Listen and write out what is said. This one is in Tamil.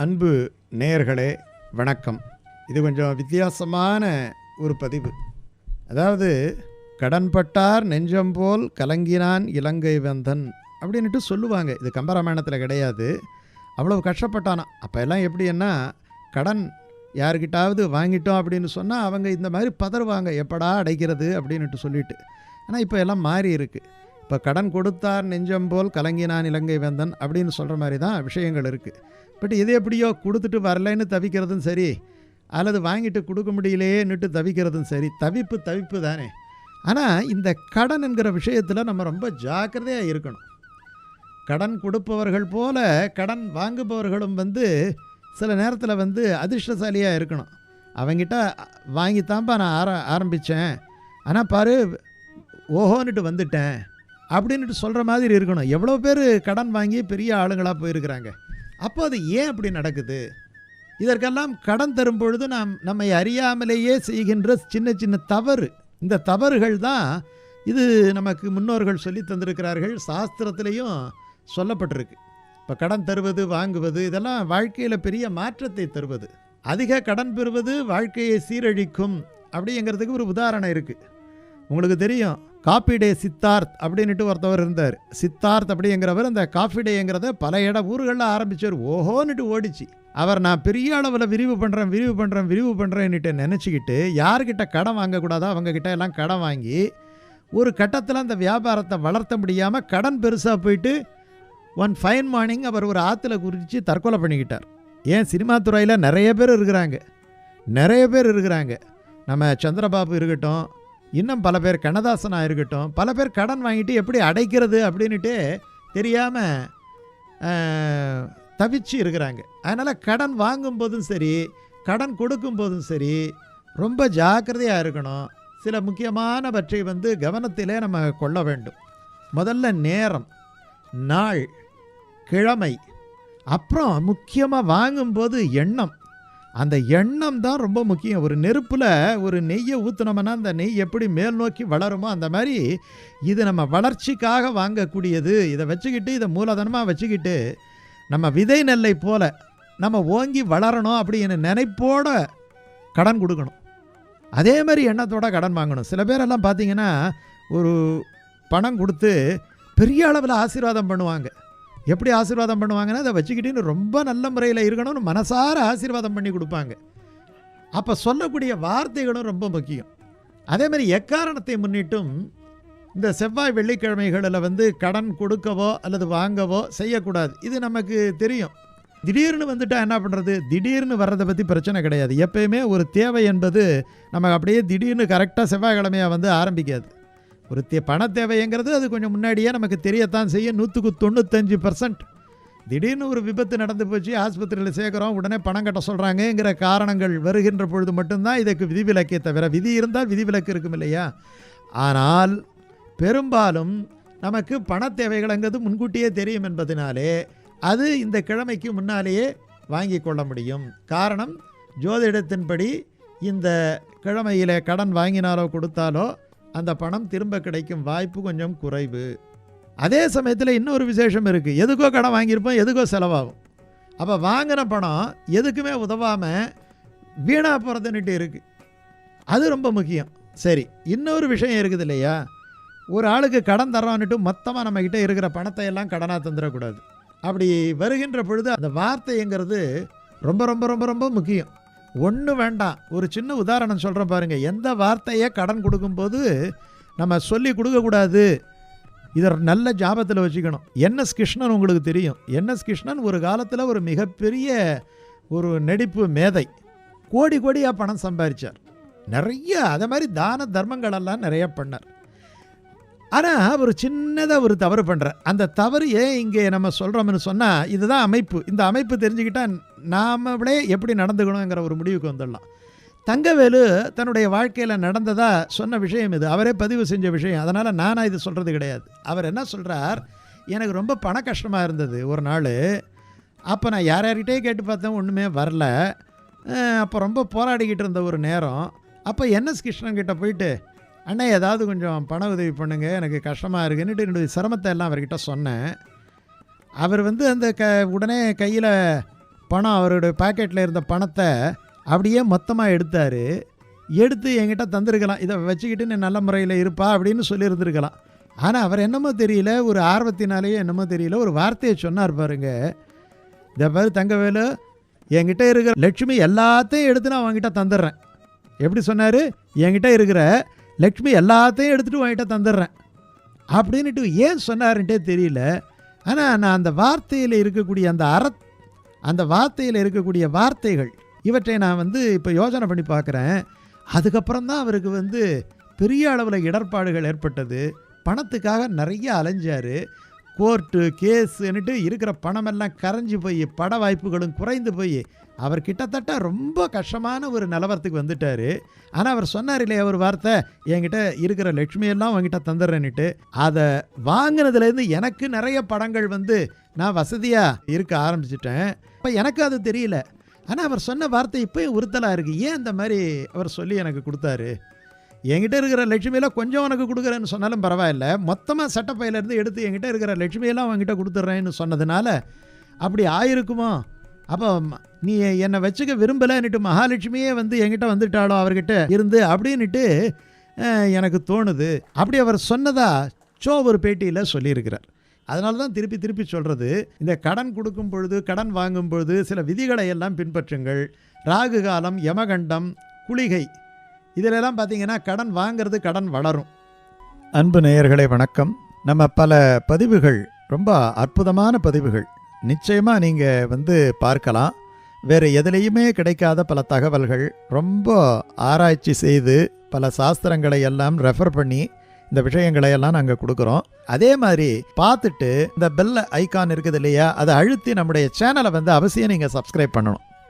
அன்பு நேயர்களே வணக்கம். இது கொஞ்சம் வித்தியாசமான ஒரு பதிவு. அதாவது கடன்பட்டார் நெஞ்சம் போல் கலங்கினான் இலங்கை வெந்தன் அப்படின்ட்டு சொல்லுவாங்க. இது கம்பராமாயணத்தில் கிடையாது. அவ்வளவு கஷ்டப்பட்டானாம் அப்போ எல்லாம் எப்படின்னா கடன் யாருக்கிட்டாவது வாங்கிட்டோம் அப்படின்னு சொன்னால் அவங்க இந்த மாதிரி பதறுவாங்க. எப்படா அடைக்கிறது அப்படின்ட்டு சொல்லிட்டு. ஆனால் இப்போ எல்லாம் மாறி இருக்குது இப்போ கடன் கொடுத்தார் நெஞ்சம் போல் கலங்கினான் இலங்கை வந்தன் அப்படின்னு சொல்கிற மாதிரி தான் விஷயங்கள் இருக்குது பட் இது எப்படியோ கொடுத்துட்டு வரலைன்னு தவிக்கிறதும் சரி அல்லது வாங்கிட்டு கொடுக்க முடியலையேன்னுட்டு தவிக்கிறதும் சரி தவிப்பு தவிப்பு தானே. ஆனால் இந்த கடன் என்கிற விஷயத்தில் நம்ம ரொம்ப ஜாக்கிரதையாக இருக்கணும். கடன் கொடுப்பவர்கள் போல கடன் வாங்குபவர்களும் வந்து சில நேரத்தில் வந்து அதிர்ஷ்டசாலியாக இருக்கணும். அவங்கிட்ட வாங்கித்தான்ப்பா நான் ஆர ஆரம்பித்தேன் ஆனால் பாரு ஓஹோன்னுட்டு வந்துட்டேன். அப்படின்ட்டு சொல்கிற மாதிரி இருக்கணும். எவ்வளோ பேர் கடன் வாங்கி பெரிய ஆளுங்களாக போயிருக்கிறாங்க. அப்போ அது ஏன் அப்படி நடக்குது? இதற்கெல்லாம் கடன் தரும் பொழுது நாம் நம்மை அறியாமலேயே செய்கின்ற சின்ன சின்ன தவறு. இந்த தவறுகள் தான் இது நமக்கு முன்னோர்கள் சொல்லி தந்திருக்கிறார்கள் சாஸ்திரத்திலையும் சொல்லப்பட்டிருக்கு. இப்போ கடன் தருவது வாங்குவது இதெல்லாம் வாழ்க்கையில் பெரிய மாற்றத்தை தருவது. அதிக கடன் பெறுவது வாழ்க்கையை சீரழிக்கும் அப்படிங்கிறதுக்கு ஒரு உதாரணம் இருக்குது உங்களுக்கு தெரியும் காப்பிடே சித்தார்த் அப்படின்ட்டு ஒருத்தவர் இருந்தார். சித்தார்த் அப்படிங்கிறவர் அந்த காஃபி டேங்கிறத பல இட ஊர்களில் ஆரம்பித்தார் ஓஹோன்னுட்டு ஓடிச்சு. அவர் நான் பெரிய அளவில் விரிவு பண்ணுறேன் விரிவு பண்ணுறேன் விரிவு பண்ணுறேன்னுட்டு நினச்சிக்கிட்டு யார்கிட்ட கடன் வாங்கக்கூடாதோ அவங்கக்கிட்ட எல்லாம் கடன் வாங்கி ஒரு கட்டத்தில் அந்த வியாபாரத்தை வளர்த்த முடியாமல் கடன் பெருசாக போயிட்டு ஒன் ஃபைன் மார்னிங் அவர் ஒரு ஆற்றுல குறித்து தற்கொலை பண்ணிக்கிட்டார். ஏன் சினிமா துறையில் நிறைய பேர் இருக்கிறாங்க. நிறைய பேர் இருக்கிறாங்க. நம்ம சந்திரபாபு இருக்கட்டும் இன்னும் பல பேர் கண்ணதாசனாக இருக்கட்டும் பல பேர் கடன் வாங்கிட்டு எப்படி அடைக்கிறது அப்படின்ட்டு தெரியாமல் தவிச்சு இருக்கிறாங்க. அதனால் கடன் வாங்கும்போதும் சரி கடன் கொடுக்கும்போதும் சரி ரொம்ப ஜாக்கிரதையாக இருக்கணும். சில முக்கியமானவற்றை வந்து கவனத்திலே நம்ம கொள்ள வேண்டும். முதல்ல நேரம் நாள் கிழமை அப்புறம் முக்கியமாக வாங்கும்போது எண்ணம். அந்த எண்ணம் தான் ரொம்ப முக்கியம். ஒரு நெருப்பில் ஒரு நெய்யை ஊற்றினோம்னா அந்த நெய் எப்படி மேல் நோக்கி வளருமோ அந்த மாதிரி இது நம்ம வளர்ச்சிக்காக வாங்கக்கூடியது. இதை வச்சுக்கிட்டு இதை மூலதனமாக வச்சுக்கிட்டு நம்ம விதை நெல்லை போல் நம்ம ஓங்கி வளரணும் அப்படின்னு நினைப்போட கடன் கொடுக்கணும். அதே மாதிரி எண்ணத்தோட கடன் வாங்கணும். சில பேரெல்லாம் பார்த்தீங்கன்னா ஒரு பணம் கொடுத்து பெரிய அளவில் ஆசீர்வாதம் பண்ணுவாங்க. எப்படி ஆசீர்வாதம் பண்ணுவாங்கன்னா அதை வச்சுக்கிட்டின்னு ரொம்ப நல்ல முறையில் இருக்கணும்னு மனசார ஆசீர்வாதம் பண்ணி கொடுப்பாங்க. அப்போ சொல்லக்கூடிய வார்த்தைகளும் ரொம்ப முக்கியம். அதே மாதிரி எக்காரணத்தை முன்னிட்டும் இந்த செவ்வாய் வெள்ளிக்கிழமைகளில் வந்து கடன் கொடுக்கவோ அல்லது வாங்கவோ செய்யக்கூடாது. இது நமக்கு தெரியும். திடீர்னு வந்துட்டா என்ன பண்ணுறது திடீர்னு வர்றதை பற்றி பிரச்சனை கிடையாது. எப்பயுமே ஒரு தேவை என்பது நமக்கு அப்படியே திடீர்னு கரெக்டாக செவ்வாய்க்கிழமையாக வந்து ஆரம்பிக்காது. ஒரு தே பண தேவைங்கிறது அது கொஞ்சம் முன்னாடியே நமக்கு தெரியத்தான் செய்யும். நூற்றுக்கு தொண்ணூத்தஞ்சு பர்சன்ட் திடீர்னு ஒரு விபத்து நடந்து போச்சு ஆஸ்பத்திரியில் சேர்க்குறோம் உடனே பணம் கட்ட சொல்கிறாங்கங்கிற காரணங்கள் வருகின்ற பொழுது மட்டும்தான் இதுக்கு விதிவிலக்கே தவிர விதி இருந்தால் விதிவிலக்கு இருக்கும் இல்லையா? ஆனால் பெரும்பாலும் நமக்கு பண தேவைகள்ங்கிறது முன்கூட்டியே தெரியும் என்பதனாலே அது இந்த கிழமைக்கு முன்னாலேயே வாங்கி கொள்ள முடியும். காரணம் ஜோதிடத்தின்படி இந்த கிழமையில் கடன் வாங்கினாலோ கொடுத்தாலோ அந்த பணம் திரும்ப கிடைக்கும் வாய்ப்பு கொஞ்சம் குறைவு. அதே சமயத்தில் இன்னொரு விசேஷம் இருக்குது எதுக்கோ கடன் வாங்கியிருப்போம் எதுக்கோ செலவாகும். அப்போ வாங்கின பணம் எதுக்குமே உதவாமல் வீணாக போகிறதுன்னுட்டு இருக்குது அது ரொம்ப முக்கியம். சரி இன்னொரு விஷயம் இருக்குது இல்லையா? ஒரு ஆளுக்கு கடன் தரோன்னுட்டு மொத்தமாக நம்மக்கிட்ட இருக்கிற பணத்தை எல்லாம் கடனாக தந்துடக்கூடாது. அப்படி வருகின்ற பொழுது அந்த வார்த்தைங்கிறது ரொம்ப ரொம்ப ரொம்ப ரொம்ப முக்கியம். ஒன்று வேண்டாம். ஒரு சின்ன உதாரணம் சொல்கிறேன் பாருங்கள் எந்த வார்த்தையை கடன் கொடுக்கும்போது நம்ம சொல்லி கொடுக்கக்கூடாது? இதை நல்ல ஜாபத்தில் வச்சுக்கணும். என்எஸ் கிருஷ்ணன் உங்களுக்கு தெரியும். என்எஸ் கிருஷ்ணன் ஒரு காலத்தில் ஒரு மிகப்பெரிய ஒரு நடிப்பு மேதை. கோடி கோடியாக பணம் சம்பாதிச்சார் நிறைய அதை மாதிரி தான தர்மங்களெல்லாம் நிறைய பண்ணார். ஆனால் ஒரு சின்னதாக ஒரு தவறு பண்ணுறார் அந்த தவறு ஏன் இங்கே நம்ம சொல்கிறோம்னு சொன்னால் இதுதான் அமைப்பு. இந்த அமைப்பு தெரிஞ்சுக்கிட்டால் நாமளே எப்படி நடந்துக்கணுங்கிற ஒரு முடிவுக்கு வந்துடலாம். தங்கவேலு தன்னுடைய வாழ்க்கையில் நடந்ததாக சொன்ன விஷயம் இது. அவரே பதிவு செஞ்ச விஷயம். அதனால் நானாக இது சொல்கிறது கிடையாது. அவர் என்ன சொல்கிறார் எனக்கு ரொம்ப பண கஷ்டமாக இருந்தது ஒரு நாள். அப்போ நான் யார் யார்கிட்டே கேட்டு பார்த்தேன் ஒன்றுமே வரல. அப்போ ரொம்ப போராடிக்கிட்டு இருந்த ஒரு நேரம். அப்போ என்எஸ் கிருஷ்ணன் கிட்டே போயிட்டு அண்ணே ஏதாவது கொஞ்சம் பண உதவி பண்ணுங்க எனக்கு கஷ்டமாக இருக்குன்னுட்டு என்னுடைய சிரமத்தை எல்லாம் அவர்கிட்ட சொன்னேன். அவர் வந்து அந்த க உடனே கையில் பணம் அவருடைய பாக்கெட்டில் இருந்த பணத்தை அப்படியே மொத்தமாக எடுத்தார். எடுத்து என்கிட்ட தந்திருக்கலாம். இதை வச்சுக்கிட்டு நீ நல்ல முறையில் இருப்பா அப்படின்னு சொல்லியிருந்துருக்கலாம். ஆனால் அவர் என்னமோ தெரியல ஒரு ஆர்வத்தினாலேயே என்னமோ தெரியல ஒரு வார்த்தையை சொன்னார் பாருங்க. இந்த பாரு தங்கவேலு என்கிட்ட இருக்கிற லட்சுமி எல்லாத்தையும் எடுத்து நான் அவங்ககிட்ட தந்துடுறேன் எப்படி சொன்னார்? என்கிட்ட இருக்கிற லக்ஷ்மி எல்லாத்தையும் எடுத்துகிட்டு வாங்கிட்ட தந்துடுறேன். அப்படின்ட்டு ஏன் சொன்னாருன்ட்டே தெரியல. ஆனால் நான் அந்த வார்த்தையில் இருக்கக்கூடிய அந்த அற அந்த வார்த்தையில் இருக்கக்கூடிய வார்த்தைகள் இவற்றை நான் வந்து இப்போ யோசனை பண்ணி பார்க்குறேன் அதுக்கப்புறம் தான் அவருக்கு வந்து பெரிய அளவில் இடர்பாடுகள் ஏற்பட்டது. பணத்துக்காக நிறைய அலைஞ்சார். கோர்ட்டு கேஸுன்னுட்டு இருக்கிற பணமெல்லாம் கரைஞ்சி போய் பட வாய்ப்புகளும் குறைந்து போய் அவர் கிட்டத்தட்ட ரொம்ப கஷ்டமான ஒரு நிலவரத்துக்கு வந்துட்டார். ஆனால் அவர் சொன்னார் இல்லையா ஒரு வார்த்தை என்கிட்ட இருக்கிற லட்சுமியெல்லாம் உங்ககிட்ட தந்துடுறேன்னுட்டு. அதை வாங்கினதுலேருந்து எனக்கு நிறைய படங்கள் வந்து நான் வசதியாக இருக்க ஆரம்பிச்சிட்டேன். இப்போ எனக்கு அது தெரியல. ஆனால் அவர் சொன்ன வார்த்தை இப்போயும் உறுத்தலாக இருக்குது ஏன் அந்த மாதிரி அவர் சொல்லி எனக்கு கொடுத்தாரு? என்கிட்ட இருக்கிற லட்சுமியெல்லாம் கொஞ்சம் உனக்கு கொடுக்குறேன்னு சொன்னாலும் பரவாயில்ல. மொத்தமாக சட்டப்பையிலேருந்து எடுத்து என்கிட்ட இருக்கிற லட்சுமியெல்லாம் அவங்ககிட்ட கொடுத்துட்றேன்னு சொன்னதுனால அப்படி ஆயிருக்குமோ? அப்போ நீ என்னை வச்சுக்க விரும்பலைன்னுட்டு மகாலட்சுமியே வந்து என்கிட்ட வந்துட்டாளோ அவர்கிட்ட இருந்து அப்படின்னுட்டு எனக்கு தோணுது. அப்படி அவர் சொன்னதா சோ ஒரு பேட்டியில் சொல்லியிருக்கிறார். அதனால தான் திருப்பி திருப்பி சொல்கிறது இந்த கடன் கொடுக்கும் பொழுது கடன் வாங்கும் பொழுது சில விதிகளை எல்லாம் பின்பற்றுங்கள். ராகு காலம் யமகண்டம் குளிகை இதிலெல்லாம் பார்த்தீங்கன்னா கடன் வாங்கிறது கடன் வளரும். அன்பு நேயர்களே வணக்கம். நம்ம பல பதிவுகள் ரொம்ப அற்புதமான பதிவுகள். நிச்சயமாக நீங்கள் வந்து பார்க்கலாம். வேறு எதுலேயுமே கிடைக்காத பல தகவல்கள். ரொம்ப ஆராய்ச்சி செய்து பல சாஸ்திரங்களை எல்லாம் ரெஃபர் பண்ணி இந்த விஷயங்களை எல்லாம் நாங்கள் கொடுக்குறோம். அதே மாதிரி பார்த்துட்டு இந்த பெல் ஐக்கான் இருக்குது இல்லையா அதை அழுத்தி நம்முடைய சேனலை வந்து அவசியம் நீங்கள் சப்ஸ்கிரைப் பண்ணணும்.